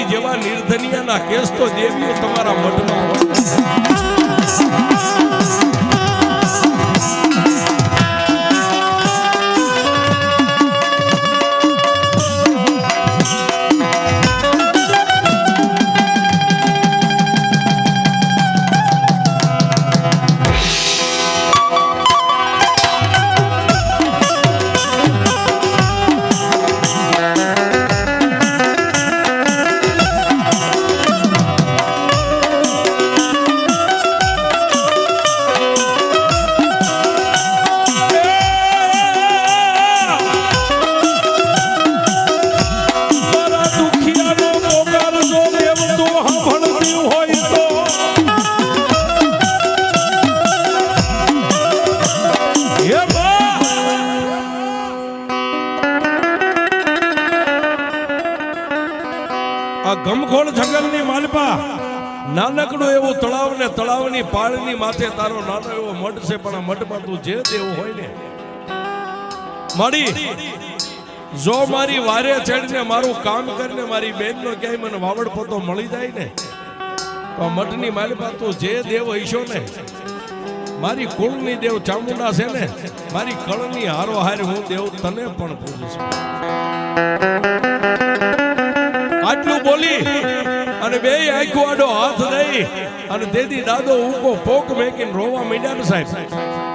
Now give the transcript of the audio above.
મારી જેવા નિર્ધનિયાના કેસ તો દેવીઓ તમારા મઠમાં આ ગમખોળ જંગલની માલપા. નાનકડું એવું તળાવ ને તળાવની પાળની માથે તારો નાનો એવો મઠ છે, પણ આ મઠમાં તું જે દેવું હોય ને. મારી જો મારી વારે ચડીને મારું કામ કરીને મારી બેનનો ક્યાંય મને વાવડ પોતો મળી જાય ને. તો મઠની માલપા તું જે દેવ હઈશો ને. મારી કુળની દેવ ચામુંડા છે ને. મારી કળની હારો હાર હું દેવ તને પણ પૂજીશ આટલું બોલી અને બે આંખો આડો હાથ દઈ અને તેથી દાદો ઉકો પોક મેકીને રોવા માંડ્યા ને સાહેબ.